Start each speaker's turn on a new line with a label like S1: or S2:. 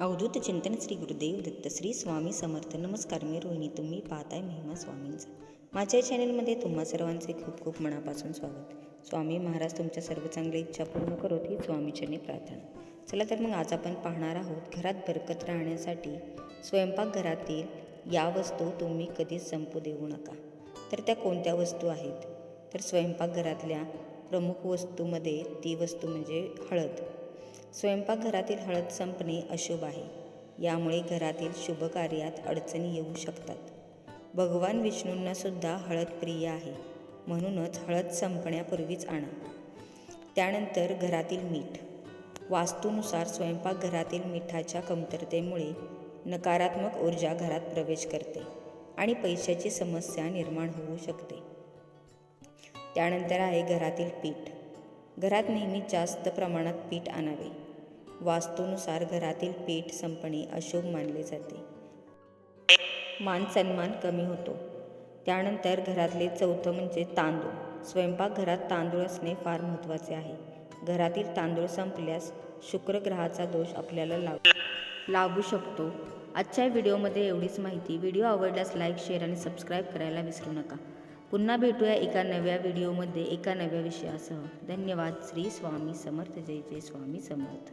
S1: अवधूत चिंतन श्री गुरुदेव दत्त श्री स्वामी समर्थ. नमस्कार मी रोहिणी. तुम्ही पाहताय महिमा स्वामींचा. माझ्या चॅनेलमध्ये तुम्हा सर्वांचे खूप खूप मनापासून स्वागत. स्वामी महाराज तुमच्या सर्व चांगल्या इच्छा पूर्ण करोत ही स्वामीचरणी प्रार्थना. चला तर मग आज आपण पाहणार आहोत घरात बरकत राहण्यासाठी स्वयंपाकघरातील या वस्तू तुम्ही कधीच संपू देऊ नका. तर त्या कोणत्या वस्तू आहेत? तर स्वयंपाकघरातल्या प्रमुख वस्तूमध्ये ती वस्तू म्हणजे हळद. स्वयंपाकघरातील हळद संपणे अशुभ आहे. यामुळे घरातील शुभकार्यात अडचणी येऊ शकतात. भगवान विष्णूंनासुद्धा हळद प्रिय आहे. म्हणूनच हळद संपण्यापूर्वीच आणा. त्यानंतर घरातील मीठ. वास्तूनुसार स्वयंपाकघरातील मिठाच्या कमतरतेमुळे नकारात्मक ऊर्जा घरात प्रवेश करते आणि पैशाची समस्या निर्माण होऊ शकते. त्यानंतर आहे घरातील पीठ. घरात नेहमी जास्त प्रमाणात पीठ आणावे. वास्तूनुसार घरातील पीठ संपणे अशुभ मानले जाते. मान सन्मान कमी होतो. त्यानंतर घरातले चौथं म्हणजे तांदूळ. स्वयंपाकघरात तांदूळ असणे फार महत्त्वाचे आहे. घरातील तांदूळ संपल्यास शुक्र ग्रहाचा दोष आपल्याला लाग लागू शकतो. आजच्या व्हिडिओमध्ये एवढीच माहिती. व्हिडिओ आवडल्यास लाईक शेअर आणि सबस्क्राईब करायला विसरू नका. पुन्हा भेटूया एका नव्या व्हिडिओमध्ये एका नव्या विषयासह. धन्यवाद. श्री स्वामी समर्थ. जय जय स्वामी समर्थ.